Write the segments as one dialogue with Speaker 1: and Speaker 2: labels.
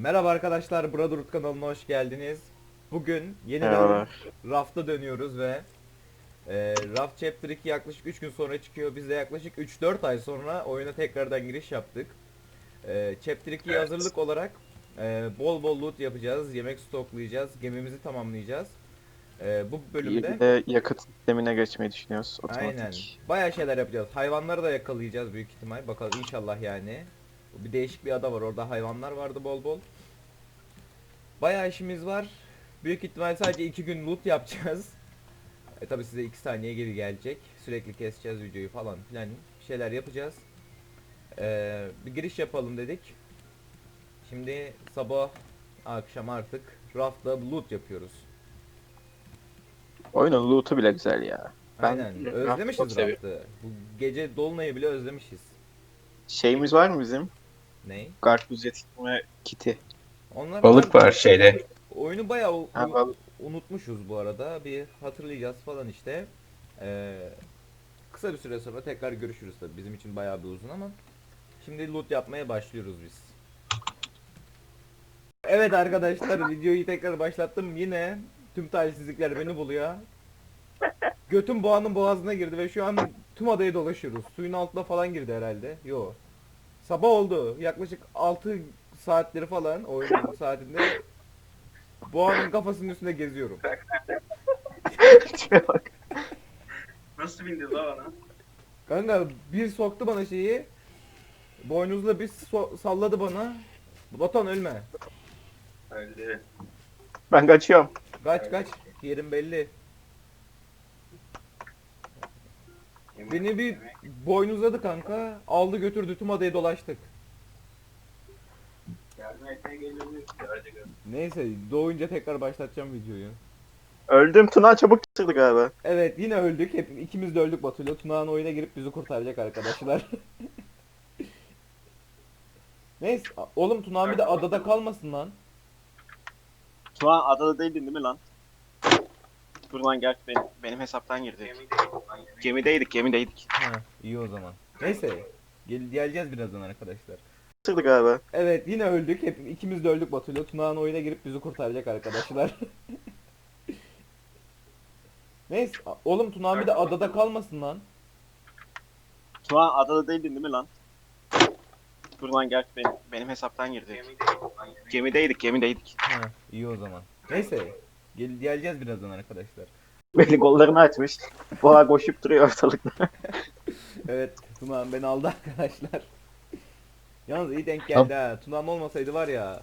Speaker 1: Merhaba arkadaşlar, Brotherhood kanalına hoş geldiniz. Bugün yeniden. Raft'a dönüyoruz ve e, Raft Chapter 2 yaklaşık 3 gün sonra çıkıyor. Biz de yaklaşık 3-4 ay sonra oyuna tekrardan giriş yaptık. E, Chapter 2'ye
Speaker 2: Evet.
Speaker 1: hazırlık olarak e, bol bol loot yapacağız, yemek stoklayacağız, gemimizi tamamlayacağız. E, bu bölümde
Speaker 2: Bir de yakıt sistemine geçmeyi düşünüyoruz. Otomatik.
Speaker 1: Aynen. Bayağı şeyler yapacağız. Hayvanları da yakalayacağız büyük ihtimal. Bakalım inşallah yani. Bir değişik bir ada var. Orada hayvanlar vardı bol bol. Bayağı işimiz var. Büyük ihtimal sadece iki gün loot yapacağız. E tabi size iki saniye geri gelecek. Sürekli keseceğiz videoyu falan filan. Bir şeyler yapacağız. Ee, bir giriş yapalım dedik. Şimdi sabah akşam artık rafta loot yapıyoruz.
Speaker 2: Oyunun loot'u bile güzel ya. Ben
Speaker 1: Aynen.
Speaker 2: Raft'ı
Speaker 1: Özlemişiz
Speaker 2: seviyorum.
Speaker 1: raftı. Bu gece dolunayı bile özlemişiz.
Speaker 2: Şeyimiz var mı bizim?
Speaker 1: Ney?
Speaker 2: Karpuz yetiştirme kiti.
Speaker 1: Onlar
Speaker 3: Balık var şeyde.
Speaker 1: Oyunu bayağı u-
Speaker 2: Ha, bal-
Speaker 1: unutmuşuz bu arada. Bir hatırlayacağız falan işte. Ee, kısa bir süre sonra tekrar görüşürüz tabii. Bizim için bayağı bir uzun ama. Şimdi loot yapmaya başlıyoruz biz. Evet arkadaşlar videoyu tekrar başlattım. Yine tüm talihsizlikler beni buluyor. Götüm boğanın boğazına girdi ve şu an tüm adayı dolaşıyoruz. Suyun altına falan girdi herhalde. Yo. Sabah oldu. Yaklaşık 6 saatleri falan oyun saatinde boğanın kafasının üstünde geziyorum.
Speaker 2: Şuraya bak.
Speaker 4: Nasıl bindi la ona?
Speaker 1: Kanka bir soktu bana şeyi. Boynuzla bir so- salladı bana. Batan ölme.
Speaker 4: Öldü.
Speaker 2: Ben kaçıyorum.
Speaker 1: Kaç kaç. Yerin belli. Beni bir boynuzladı kanka. Aldı götürdü tüm adayı dolaştık. Neyse doğunca tekrar başlatacağım videoyu.
Speaker 2: Öldüm. Tuna çabuk çıktı galiba.
Speaker 1: Evet yine öldük. Hep ikimiz de öldük Batu'yla. Tunağan oyuna girip bizi kurtaracak arkadaşlar. Neyse oğlum Tunağan bir de adada kalmasın lan.
Speaker 2: Tuna adada değildin değil mi lan? Dur lan gel benim, benim hesaptan girdi.
Speaker 4: Gemideydik.
Speaker 2: Gemideydik gemideydik.
Speaker 1: Ha, iyi o zaman. Neyse. Gel geleceğiz birazdan arkadaşlar.
Speaker 2: Çıktı galiba.
Speaker 1: Evet yine öldük. Hep ikimiz de öldük Batu'yla. Tunağan oyuna girip bizi kurtaracak arkadaşlar. Neyse oğlum Tunağan bir de adada kalmasın lan.
Speaker 2: Tuna adada değildin değil mi lan? Dur lan gel benim, benim hesaptan girdi.
Speaker 4: Gemideydik.
Speaker 2: Gemideydik.
Speaker 1: Ha, iyi o zaman. Neyse. Gel geleceğiz birazdan arkadaşlar.
Speaker 2: Beni kollarını açmış. Boğa koşup duruyor ortalıkta.
Speaker 1: Evet, Tunağan beni aldı arkadaşlar. Yalnız iyi denk geldi ha. Tunağan olmasaydı var ya.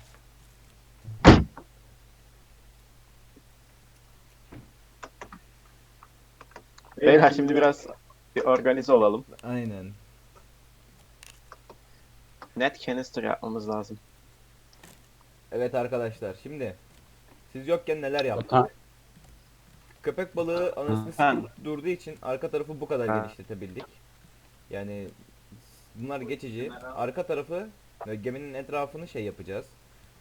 Speaker 2: Beyler şimdi biraz bir organize olalım.
Speaker 1: Aynen.
Speaker 2: Net canister yapmamız lazım.
Speaker 1: Evet arkadaşlar şimdi siz yokken neler yaptık? Köpek balığı anasını sikip durduğu için arka tarafı bu kadar
Speaker 2: Ha.
Speaker 1: genişletebildik. Yani bunlar geçici. Arka tarafı ve geminin etrafını şey yapacağız.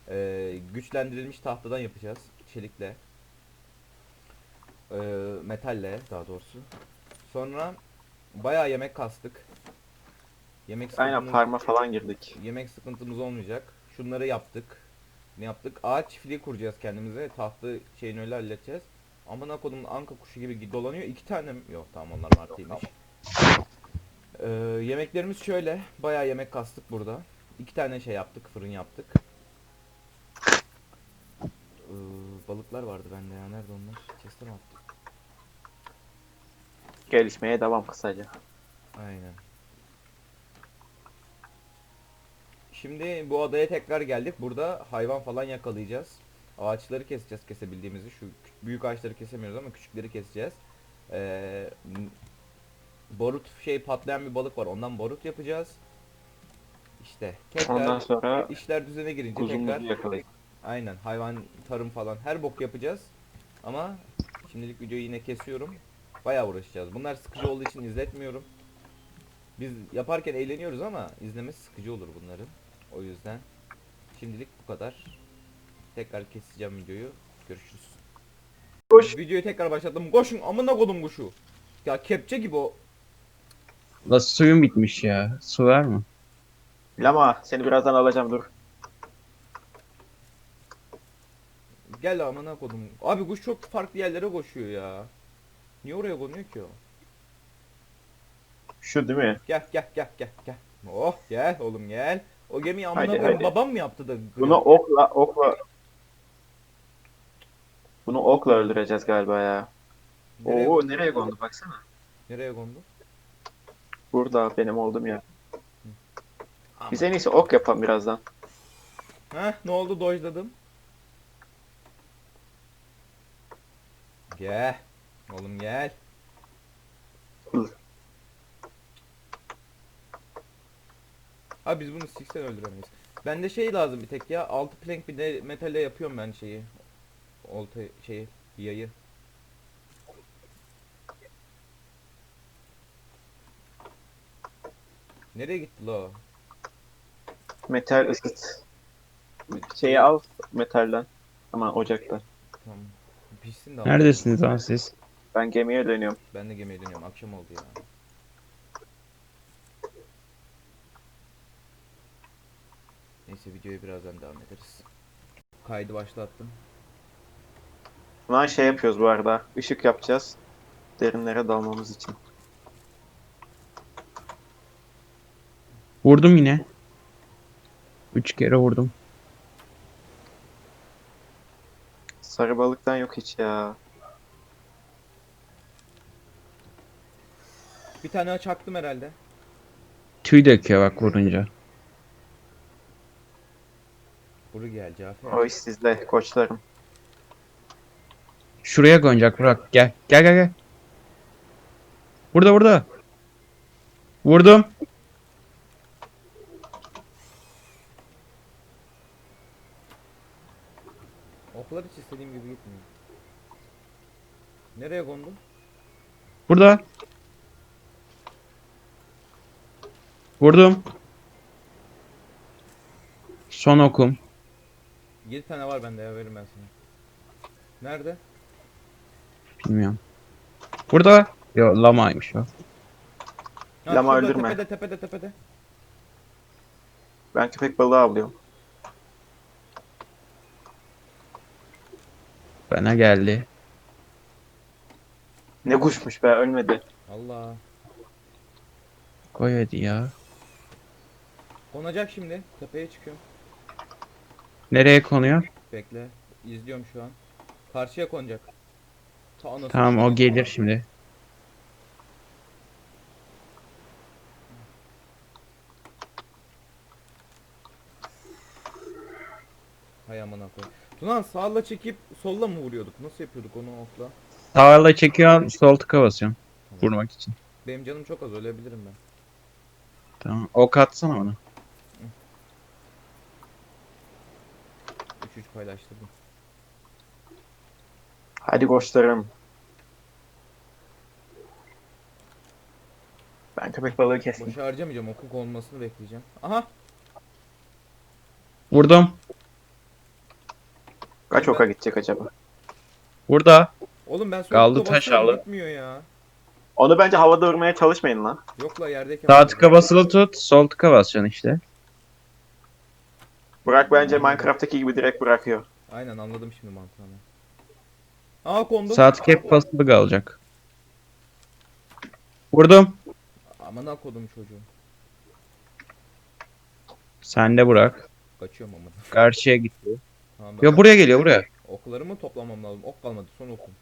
Speaker 1: Ee, güçlendirilmiş tahtadan yapacağız. Çelikle. Ee, metalle daha doğrusu. Sonra bayağı yemek kastık. Yemek
Speaker 2: Aynen parma falan girdik.
Speaker 1: Yemek sıkıntımız olmayacak. Şunları yaptık. Ne yaptık? Ağaç çiftliği kuracağız kendimize. Tahtı şeyini öyle halledeceğiz. Amına kodum anka kuşu gibi dolanıyor. İki tane mi? Yok tamam onlar martıymış. Ee, yemeklerimiz şöyle. Bayağı yemek kastık burada. İki tane şey yaptık. Fırın yaptık. Ee, balıklar vardı bende ya. Nerede onlar? Chest'e mi attık?
Speaker 2: Gelişmeye devam kısaca.
Speaker 1: Aynen. Şimdi bu adaya tekrar geldik. Burada hayvan falan yakalayacağız. Ağaçları keseceğiz kesebildiğimizi. Şu büyük ağaçları kesemiyoruz ama küçükleri keseceğiz. Ee, barut şey patlayan bir balık var. Ondan barut yapacağız. İşte tekrar
Speaker 2: Ondan sonra
Speaker 1: işler düzene girince
Speaker 2: kuzumuzu
Speaker 1: tekrar
Speaker 2: yakalayıp.
Speaker 1: aynen hayvan tarım falan her bok yapacağız. Ama şimdilik videoyu yine kesiyorum. Bayağı uğraşacağız. Bunlar sıkıcı olduğu için izletmiyorum. Biz yaparken eğleniyoruz ama izlemesi sıkıcı olur bunların. O yüzden şimdilik bu kadar. Tekrar keseceğim videoyu. Görüşürüz.
Speaker 2: Koş.
Speaker 1: Videoyu tekrar başlattım. Koşun amına kodum kuşu. Ya kepçe gibi o.
Speaker 3: La suyun bitmiş ya. Su var mı?
Speaker 2: Lama seni birazdan alacağım dur.
Speaker 1: Gel amına kodum. Abi kuş çok farklı yerlere koşuyor ya. Niye oraya konuyor ki o?
Speaker 2: Şu değil mi?
Speaker 1: Gel gel gel gel gel. Oh gel oğlum gel. O gemiyi amına
Speaker 2: Haydi,
Speaker 1: koyayım
Speaker 2: haydi.
Speaker 1: babam mı yaptı da?
Speaker 2: Bunu okla okla Bunu okla öldüreceğiz galiba ya.
Speaker 1: nereye,
Speaker 2: Oo nereye kondu baksana.
Speaker 1: nereye kondu?
Speaker 2: Burada benim olduğum yer.
Speaker 1: Aman.
Speaker 2: Biz en iyisi ok yapalım birazdan.
Speaker 1: Heh ne oldu dojladım. Gel. Oğlum gel. Abi biz bunu siksen öldüremeyiz. Bende şey lazım bir tek ya. Altı plank bir de metalle yapıyorum ben şeyi. Olta şeyi, yayı. Nereye gitti la o?
Speaker 2: Metal ısıt. Şeyi al metalden. Ama ocakta.
Speaker 1: Tamam. Pişsin de
Speaker 3: Neredesiniz lan siz?
Speaker 2: Ben gemiye dönüyorum.
Speaker 1: Ben de gemiye dönüyorum. Akşam oldu ya. Neyse videoya birazdan devam ederiz. Kaydı başlattım.
Speaker 2: Lan şey yapıyoruz bu arada. Işık yapacağız. Derinlere dalmamız için.
Speaker 3: Vurdum yine. Üç kere vurdum.
Speaker 2: Sarı balıktan yok hiç ya.
Speaker 1: Bir tane çaktım herhalde.
Speaker 3: Tüy döküyor bak vurunca.
Speaker 1: Buru gel Cafer.
Speaker 2: O iş sizde koçlarım.
Speaker 3: Şuraya konacak Burak. Gel. Gel gel gel. Burada burada. Vurdum.
Speaker 1: Oklar hiç istediğim gibi gitmiyor. Nereye kondu?
Speaker 3: Burada. Vurdum. Son okum.
Speaker 1: 7 tane var bende ya veririm ben sana. Nerede?
Speaker 3: Bilmiyorum. Burada. Yo lamaymış o.
Speaker 1: Ha,
Speaker 2: Lama
Speaker 1: şurada,
Speaker 2: öldürme.
Speaker 1: Tepede tepede tepede.
Speaker 2: Ben köpek balığı avlıyorum.
Speaker 3: Bana geldi.
Speaker 2: Ne kuşmuş be ölmedi.
Speaker 1: Allah.
Speaker 3: Koy hadi ya.
Speaker 1: Konacak şimdi. Tepeye çıkıyorum.
Speaker 3: Nereye konuyor?
Speaker 1: Bekle. İzliyorum şu an. Karşıya konacak. Ta anasını
Speaker 3: Tamam o
Speaker 1: satayım.
Speaker 3: gelir şimdi.
Speaker 1: Hay amına koy. Tunan sağla çekip solla mı vuruyorduk? Nasıl yapıyorduk onu okla?
Speaker 3: Sağla çekiyorsun, sol tıka basıyorsun. Vurmak için.
Speaker 1: Benim canım çok az ölebilirim ben.
Speaker 3: Tamam. Ok atsana bana.
Speaker 1: 3-3 paylaştırdım.
Speaker 2: Hadi koçlarım. Ben köpek balığı kestim.
Speaker 1: Boşa harcamayacağım. Okul olmasını bekleyeceğim. Aha!
Speaker 3: Vurdum.
Speaker 2: Kaç oka gidecek acaba?
Speaker 3: Burada.
Speaker 1: Oğlum ben
Speaker 3: Kaldı
Speaker 1: soğukta
Speaker 3: taş
Speaker 1: basıyorum,
Speaker 3: alı.
Speaker 1: gitmiyor ya.
Speaker 2: Onu bence havada vurmaya çalışmayın lan.
Speaker 1: Yok la yerdeyken.
Speaker 3: Sağ tıka basılı tut, sol tıka basacaksın işte.
Speaker 2: Burak bence Minecraft'taki gibi direkt bırakıyor.
Speaker 1: Aynen anladım şimdi mantığını. Aa kondu.
Speaker 3: Sağ tık hep basılı kalacak. Vurdum.
Speaker 1: Aman kodum çocuğu.
Speaker 3: Sen de bırak.
Speaker 1: Kaçıyorum amına.
Speaker 3: Karşıya gitti.
Speaker 1: Tamam, ben
Speaker 3: Ya buraya geliyor buraya.
Speaker 1: Oklarımı toplamam lazım. Ok kalmadı. Son okum.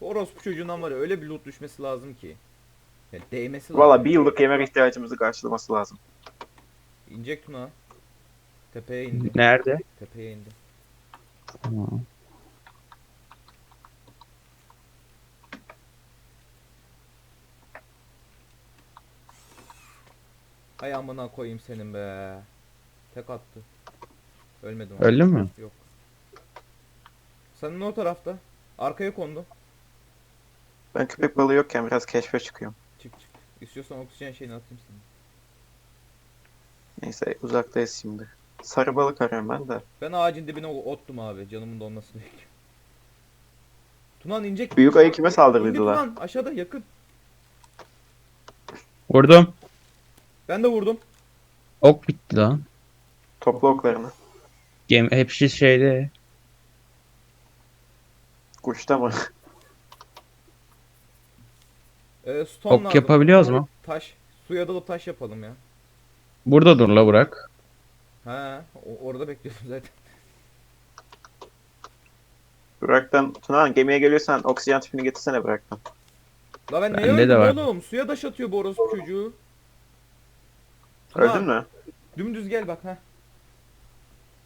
Speaker 1: Bu Orospu çocuğundan var ya öyle bir loot düşmesi lazım ki. Ya değmesi lazım.
Speaker 2: Valla bir yıllık yemek ihtiyacımızı karşılaması lazım.
Speaker 1: İnecek Tuna. Tepeye indi.
Speaker 3: Nerede?
Speaker 1: Tepeye indi. Hay amına koyayım senin be. Tek attı. Ölmedim.
Speaker 3: Öldün mü?
Speaker 1: Yok. Senin o tarafta. Arkaya kondu.
Speaker 2: Ben köpek balığı yokken biraz keşfe çıkıyorum.
Speaker 1: Çık çık. İstiyorsan oksijen şeyini atayım sana.
Speaker 2: Neyse uzaktayız şimdi. Sarı balık arıyorum ben de.
Speaker 1: Ben ağacın dibine ottum abi. Canımın donmasını bekliyorum. Tunan inecek.
Speaker 2: Büyük ayı kime saldırdıydılar?
Speaker 1: Tunan aşağıda yakın.
Speaker 3: Vurdum.
Speaker 1: Ben de vurdum.
Speaker 3: Ok bitti lan.
Speaker 2: Topla oklarını.
Speaker 3: Gemi hepsi şeyde.
Speaker 2: Kuşta mı?
Speaker 1: Ee, stone
Speaker 3: Ok
Speaker 1: lazım.
Speaker 3: yapabiliyoruz mu?
Speaker 1: Taş. Suya dalıp taş yapalım ya.
Speaker 3: Burada dur la bırak.
Speaker 1: Ha, o- orada bekliyorum zaten.
Speaker 2: Burak'tan Tuna gemiye geliyorsan oksijen tüpünü getirsene Burak'tan.
Speaker 1: La ben neye
Speaker 3: Bende de
Speaker 1: öldüm
Speaker 3: var.
Speaker 1: oğlum? Suya daş atıyor bu orospu çocuğu.
Speaker 2: Öldün mü?
Speaker 1: Dümdüz gel bak ha.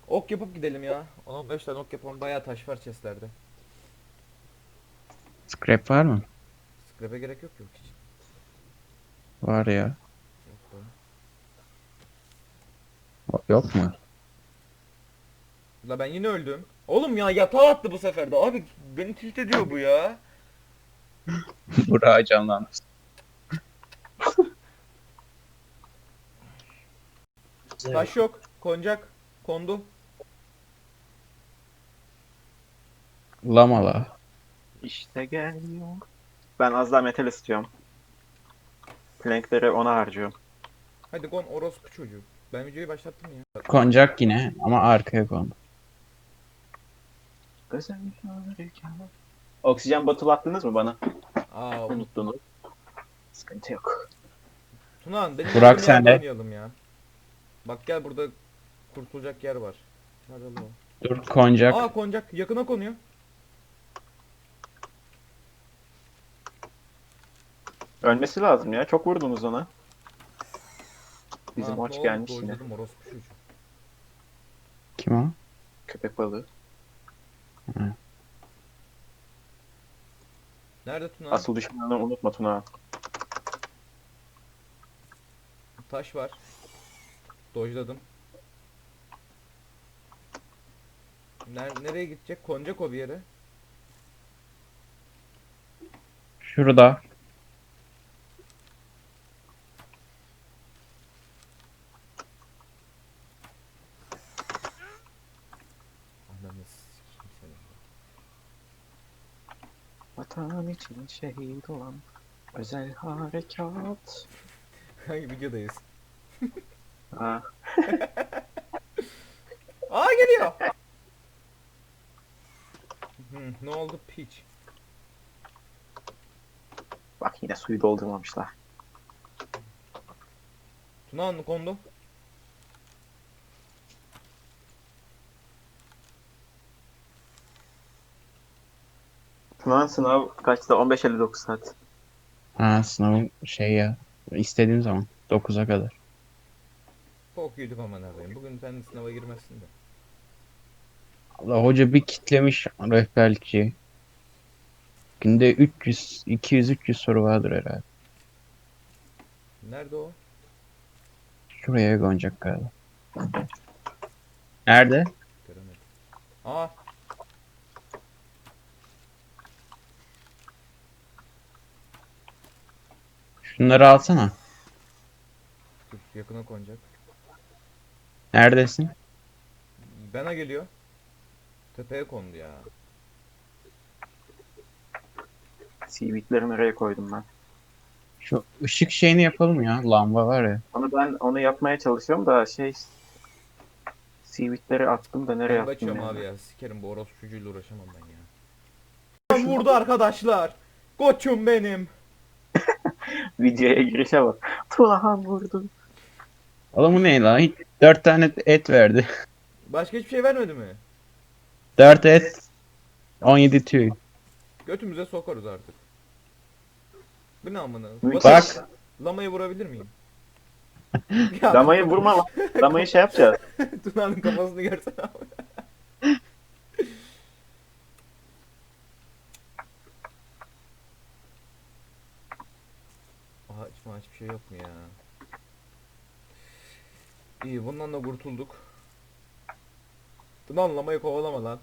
Speaker 1: Ok yapıp gidelim ya. 15 tane ok yapalım. Bayağı taş var chestlerde.
Speaker 3: Scrap var mı?
Speaker 1: Scrap'e gerek yok yok hiç.
Speaker 3: Var ya.
Speaker 1: Yok be.
Speaker 3: Yok mu?
Speaker 1: La ben yine öldüm. Oğlum ya yatağa attı bu sefer de. Abi beni tilt ediyor bu ya.
Speaker 3: Burak canlandı.
Speaker 1: Taş yok. Koncak. Kondu.
Speaker 3: Lama la.
Speaker 2: İşte geliyor. Ben az daha metal istiyorum. Plankleri ona harcıyorum.
Speaker 1: Hadi kon orospu çocuğu. Ben videoyu başlattım ya.
Speaker 3: Koncak yine ama arkaya kondu.
Speaker 2: Oksijen bottle attınız mı bana?
Speaker 1: Aa unut.
Speaker 2: Unuttunuz. Sıkıntı yok.
Speaker 1: Tunan benim
Speaker 3: Burak, sen de.
Speaker 1: oynayalım ya. Bak gel burada kurtulacak yer var. Nerede lan o?
Speaker 3: Dur koncak.
Speaker 1: Aa koncak yakına konuyor.
Speaker 2: Ölmesi lazım ya. Çok vurdunuz ona. Bizim hoç gelmiş yine.
Speaker 3: Kim o?
Speaker 2: Köpek balığı.
Speaker 1: Nerede Tuna?
Speaker 2: Asıl düşmanını unutma Tuna.
Speaker 1: Taş var. Dojladım. Ner nereye gidecek? Konacak o bir yere.
Speaker 3: Şurada.
Speaker 2: Vatan için şehit olan özel harekat.
Speaker 1: Hangi videodayız?
Speaker 2: Ha.
Speaker 1: Aa geliyor. Hı, ne oldu piç?
Speaker 2: Bak yine suyu doldurmamışlar.
Speaker 1: Tuna hanım kondu.
Speaker 2: Tuna'nın sınav kaçta? 15.59 saat.
Speaker 3: Ha sınavın şey ya. İstediğim zaman. 9'a kadar.
Speaker 1: Bok yedik ama neredeyim. Bugün sen sınava girmezsin de.
Speaker 3: Allah hoca bir kitlemiş rehberlikçi. Günde 300 200 300 soru vardır herhalde.
Speaker 1: Nerede o?
Speaker 3: Şuraya goncak galiba. Nerede?
Speaker 1: Göremedim. Aa
Speaker 3: Şunları alsana.
Speaker 1: dur yakına konacak.
Speaker 3: Neredesin?
Speaker 1: Bana geliyor. Tepeye kondu ya.
Speaker 2: Seaweed'leri nereye koydum ben?
Speaker 3: Şu ışık şeyini yapalım ya. Lamba var ya.
Speaker 2: Onu ben onu yapmaya çalışıyorum da şey Seaweed'leri attım da nereye
Speaker 1: Ben
Speaker 2: attım
Speaker 1: kaçıyorum abi ya. Sikerim bu orospu çocuğuyla uğraşamam ben ya. Ben vurdu arkadaşlar. Koçum benim.
Speaker 2: Videoya girişe bak. Tunahan vurdu.
Speaker 3: Adamı ne lan? Hiç 4 tane et verdi.
Speaker 1: Başka hiçbir şey vermedi mi?
Speaker 3: 4 et. 17 tüy.
Speaker 1: Götümüze sokarız artık. Bu ne amına? Bak. Lamayı vurabilir miyim? ya
Speaker 2: Damayı vurma lan. Damayı şey yapacağız.
Speaker 1: Tuna'nın kafasını görsene abi. Ağaç maaç bir şey yok mu ya? İyi bundan da kurtulduk. Tuna lamayı kovalama lan.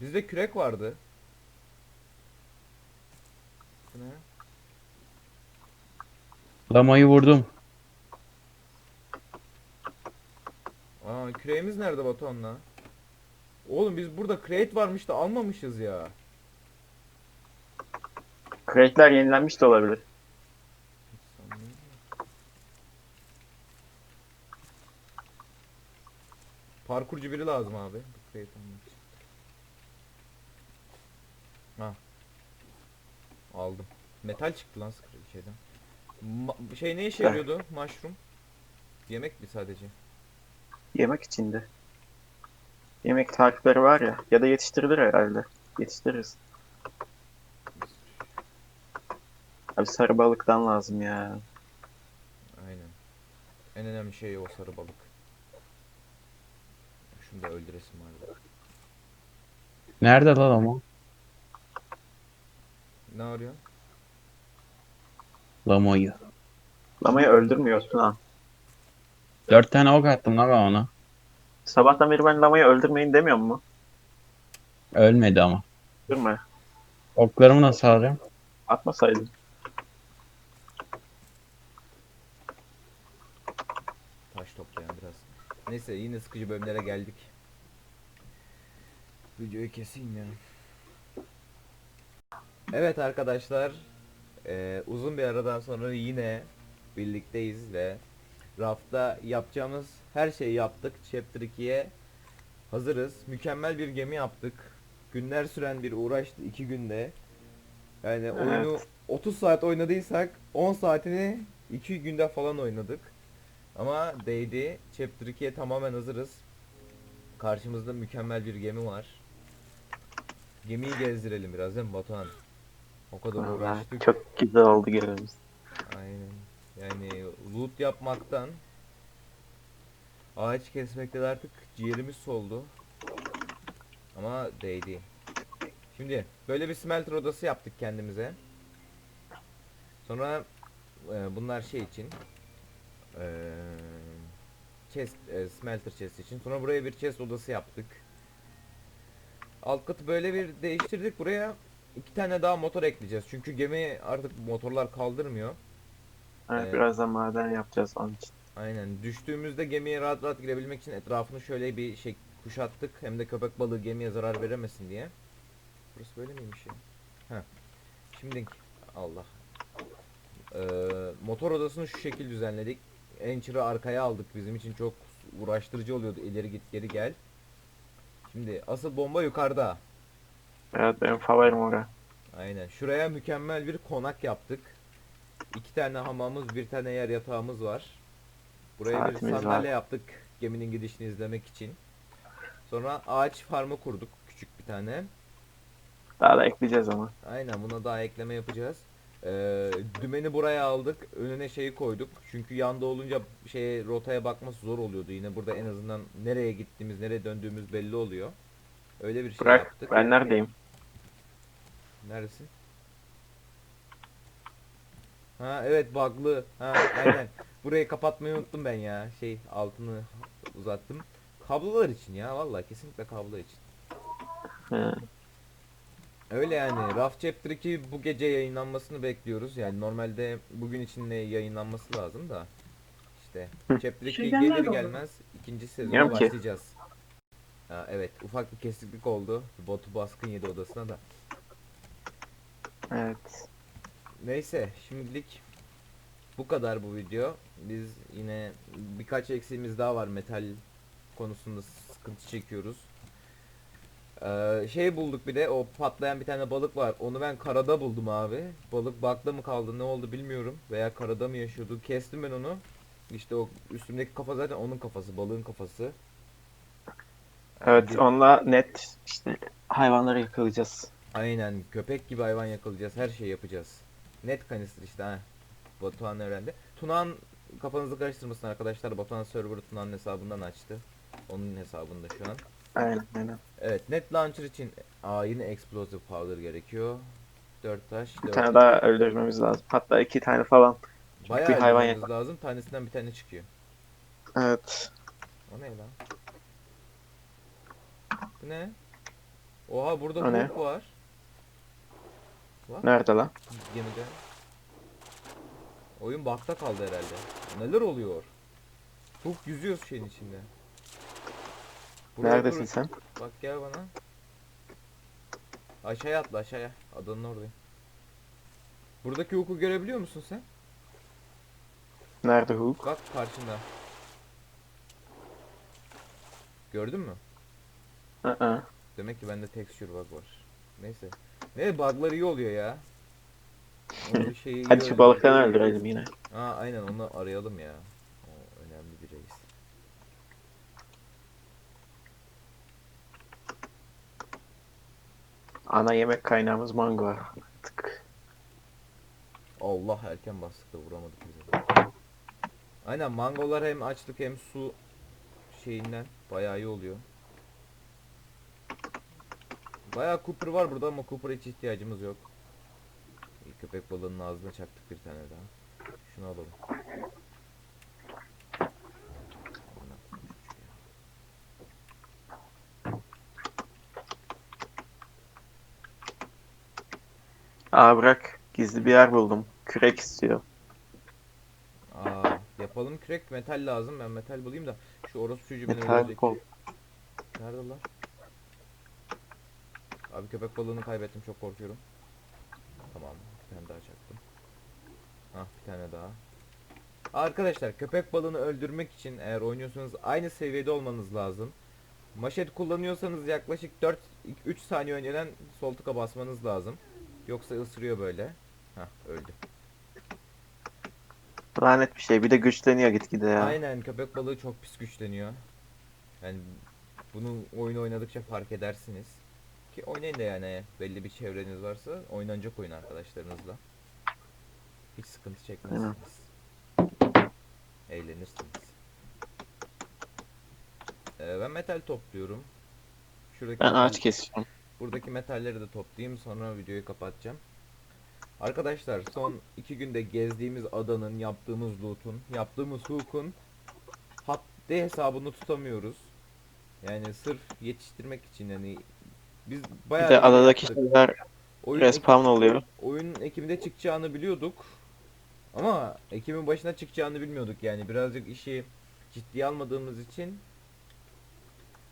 Speaker 1: Bizde kürek vardı. Ne?
Speaker 3: Lamayı vurdum.
Speaker 1: Aa küreğimiz nerede Batuhan'la? Oğlum biz burada crate varmış da almamışız ya.
Speaker 2: Crate'ler yenilenmiş de olabilir.
Speaker 1: Parkurcu biri lazım abi. Bu crate almak için. Ha. Aldım. Metal çıktı lan şeyden. Ma- şey ne işe
Speaker 2: Heh.
Speaker 1: yarıyordu? Mushroom. Yemek mi sadece?
Speaker 2: Yemek içinde. Yemek tarifleri var ya. Ya da yetiştirilir herhalde. Yetiştiririz. Abi sarı balıktan lazım ya.
Speaker 1: Aynen. En önemli şey o sarı balık. Şunu da öldüresim vardı.
Speaker 3: Nerede lan o?
Speaker 1: Ne arıyor?
Speaker 3: Lamoyu.
Speaker 2: Lamayı öldürmüyorsun ha.
Speaker 3: Dört tane ok attım lan ben ona.
Speaker 2: Sabahtan beri ben lamayı öldürmeyin demiyor mu?
Speaker 3: Ölmedi ama.
Speaker 2: Öldürme.
Speaker 3: Oklarımı nasıl alacağım?
Speaker 2: Atmasaydın.
Speaker 1: Taş toplayan biraz. Neyse yine sıkıcı bölümlere geldik. Videoyu keseyim ya. Evet arkadaşlar. eee, uzun bir aradan sonra yine birlikteyiz ve rafta yapacağımız her şeyi yaptık. Chapter 2'ye hazırız. Mükemmel bir gemi yaptık. Günler süren bir uğraştı iki günde. Yani oyunu
Speaker 2: Evet.
Speaker 1: 30 saat oynadıysak 10 saatini 2 günde falan oynadık. Ama değdi. Chapter 2'ye tamamen hazırız. Karşımızda mükemmel bir gemi var. Gemiyi gezdirelim biraz değil mi Batuhan? O kadar
Speaker 2: Vallahi
Speaker 1: uğraştık.
Speaker 2: çok güzel oldu görevimiz.
Speaker 1: Aynen. Yani loot yapmaktan ağaç kesmekte de artık ciğerimiz soldu. Ama değdi. Şimdi böyle bir smelter odası yaptık kendimize. Sonra e, bunlar şey için e, chest, e, smelter chest için. Sonra buraya bir chest odası yaptık. Alt katı böyle bir değiştirdik. Buraya iki tane daha motor ekleyeceğiz. Çünkü gemi artık motorlar kaldırmıyor.
Speaker 2: Evet,
Speaker 1: Evet.
Speaker 2: birazdan maden yapacağız onun için.
Speaker 1: Aynen. Düştüğümüzde gemiye rahat rahat girebilmek için etrafını şöyle bir şey kuşattık. Hem de köpek balığı gemiye zarar veremesin diye. Burası böyle miymiş ya? Heh. Şimdi Allah. Ee, motor odasını şu şekil düzenledik. Anchor'ı arkaya aldık. Bizim için çok uğraştırıcı oluyordu. İleri git geri gel. Şimdi asıl bomba yukarıda.
Speaker 2: Evet benim favorim orası.
Speaker 1: Aynen. Şuraya mükemmel bir konak yaptık. İki tane hamamımız, bir tane yer yatağımız var. Buraya bir
Speaker 2: Saatimiz
Speaker 1: sandalye
Speaker 2: var.
Speaker 1: yaptık geminin gidişini izlemek için. Sonra ağaç farmı kurduk küçük bir tane.
Speaker 2: Daha da ekleyeceğiz ama.
Speaker 1: Aynen buna daha ekleme yapacağız. Ee, dümeni buraya aldık. Önüne şeyi koyduk. Çünkü yanda olunca şeye rotaya bakması zor oluyordu. Yine burada en azından nereye gittiğimiz, nereye döndüğümüz belli oluyor. Öyle bir şey
Speaker 2: Bırak
Speaker 1: yaptık.
Speaker 2: ben neredeyim?
Speaker 1: Neredesin? Ha evet bug'lı. Ha aynen. Burayı kapatmayı unuttum ben ya. Şey altını uzattım. Kablolar için ya vallahi kesinlikle kablo için.
Speaker 2: He.
Speaker 1: Öyle yani. Rough Chapter 2 bu gece yayınlanmasını bekliyoruz. Yani normalde bugün içinde yayınlanması lazım da. İşte Chapter 2
Speaker 5: Şeyden
Speaker 1: gelir
Speaker 5: nerede oldu?
Speaker 1: gelmez ikinci sezona
Speaker 2: ki.
Speaker 1: başlayacağız. Ha, evet ufak bir kesiklik oldu. Botu baskın yedi odasına da.
Speaker 2: Evet.
Speaker 1: Neyse şimdilik bu kadar bu video. Biz yine birkaç eksiğimiz daha var metal konusunda sıkıntı çekiyoruz. Ee, şey bulduk bir de o patlayan bir tane balık var. Onu ben karada buldum abi. Balık bakta mı kaldı ne oldu bilmiyorum. Veya karada mı yaşıyordu. Kestim ben onu. İşte o üstümdeki kafa zaten onun kafası. Balığın kafası.
Speaker 2: Evet
Speaker 1: Bir-
Speaker 2: onunla net işte hayvanları yakalayacağız.
Speaker 1: Aynen köpek gibi hayvan yakalayacağız. Her şeyi yapacağız. Net kanister işte ha. Batuhan öğrendi. Tunağan kafanızı karıştırmasın arkadaşlar. Batuhan server'ı Tunağan'ın hesabından açtı. Onun hesabında şu an.
Speaker 2: Aynen aynen.
Speaker 1: Evet net launcher için aa yine explosive powder gerekiyor. 4 taş.
Speaker 2: Bir
Speaker 1: 4
Speaker 2: tane daha öldürmemiz lazım. Hatta iki tane falan.
Speaker 1: Bayağı
Speaker 2: bir hayvan
Speaker 1: hayvan lazım. Tanesinden bir tane çıkıyor.
Speaker 2: Evet.
Speaker 1: O ne lan? Bu ne? Oha burada
Speaker 2: O ne?
Speaker 1: var.
Speaker 2: Nerede lan?
Speaker 1: gemide. Oyun bakta kaldı herhalde. Neler oluyor? Hook yüzüyor şeyin içinde. Burada
Speaker 2: Neredesin
Speaker 1: dur-
Speaker 2: sen?
Speaker 1: Bak gel bana. Aşağıya atla aşağıya. Adanın oradayım. Buradaki huku görebiliyor musun sen?
Speaker 2: Nerede Hook?
Speaker 1: Bak karşında. Gördün mü?
Speaker 2: Aa.
Speaker 1: Demek ki bende texture bug var. Neyse. Ne bug'lar iyi oluyor ya. O şeyi iyi
Speaker 2: Hadi şu balıkları öldürelim yine.
Speaker 1: Aa aynen onu arayalım ya. O önemli bir reis.
Speaker 2: Ana yemek kaynağımız mango artık.
Speaker 1: Allah erken bastık da vuramadık bizi. Aynen mangolar hem açlık hem su şeyinden bayağı iyi oluyor. Bayağı Cooper var burada ama Cooper'a hiç ihtiyacımız yok. Köpek balığının ağzına çaktık bir tane daha. Şunu alalım. Amına koyayım şu ya.
Speaker 2: Aa bırak. Gizli bir yer buldum. Kürek istiyor.
Speaker 1: Aa, yapalım kürek metal lazım ben metal bulayım da şu orospu çocuğu beni
Speaker 2: Metal
Speaker 1: öldürecek.
Speaker 2: kol.
Speaker 1: Nerede lan? Abi köpek balığını kaybettim çok korkuyorum. Tamam bir tane daha çaktım. Ah bir tane daha. Arkadaşlar köpek balığını öldürmek için eğer oynuyorsanız aynı seviyede olmanız lazım. Maşet kullanıyorsanız yaklaşık 4 3 saniye önceden sol tıka basmanız lazım. Yoksa ısırıyor böyle. Hah öldü.
Speaker 2: Lanet bir şey. Bir de güçleniyor gitgide ya.
Speaker 1: Aynen köpek balığı çok pis güçleniyor. Yani bunu oyun oynadıkça fark edersiniz. Ki oynayın da yani belli bir çevreniz varsa oynanacak oyun arkadaşlarınızla. Hiç sıkıntı çekmezsiniz. Eğlenirsiniz. Ee, ben metal topluyorum. Şuradaki
Speaker 2: Ben ağaç kesiyorum.
Speaker 1: Buradaki metalleri de toplayayım sonra videoyu kapatacağım. Arkadaşlar son iki günde gezdiğimiz adanın, yaptığımız loot'un, yaptığımız hook'un haddi hesabını tutamıyoruz. Yani sırf yetiştirmek için yani biz
Speaker 2: Bir
Speaker 1: bayağı
Speaker 2: de
Speaker 1: bir
Speaker 2: adadaki
Speaker 1: yaptık.
Speaker 2: şeyler
Speaker 1: oyun,
Speaker 2: respawn oluyor.
Speaker 1: oyunun Ekim'de çıkacağını biliyorduk. Ama Ekim'in başına çıkacağını bilmiyorduk yani birazcık işi ciddiye almadığımız için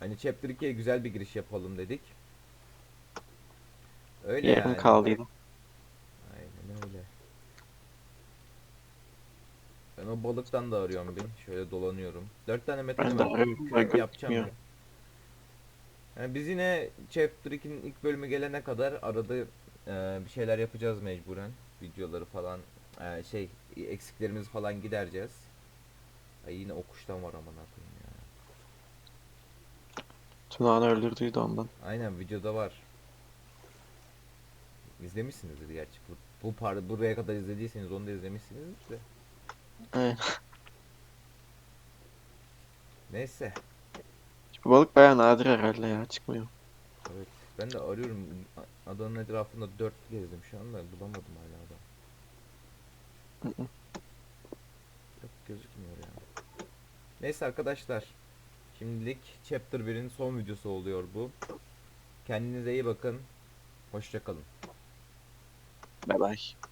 Speaker 1: hani Chapter 2'ye güzel bir giriş yapalım dedik. Öyle
Speaker 2: Yarım
Speaker 1: yani.
Speaker 2: kaldıydı.
Speaker 1: Aynen öyle. Ben o balıktan da arıyorum bir. Şöyle dolanıyorum. Dört tane metal
Speaker 2: Ben de
Speaker 1: var.
Speaker 2: arıyorum, ben
Speaker 1: yapacağım ben. Yani biz yine Chapter 2'nin ilk bölümü gelene kadar arada e, bir şeyler yapacağız mecburen. Videoları falan e, şey eksiklerimizi falan gidereceğiz. Ay yine o kuştan var aman koyayım ya.
Speaker 2: Tunağını öldürdüydü ondan.
Speaker 1: Aynen videoda var. İzlemişsinizdir gerçi. Bu, bu par buraya kadar izlediyseniz onu da izlemişsinizdir de.
Speaker 2: Aynen.
Speaker 1: Neyse.
Speaker 2: Bu balık bayağı nadir herhalde ya. Çıkmıyor.
Speaker 1: Evet. Ben de arıyorum. Adanın etrafında dört gezdim şu anda. Bulamadım hala da.
Speaker 2: Hı hı.
Speaker 1: Yok gözükmüyor yani. Neyse arkadaşlar. Şimdilik Chapter 1'in son videosu oluyor bu. Kendinize iyi bakın. Hoşçakalın.
Speaker 2: Bye bye.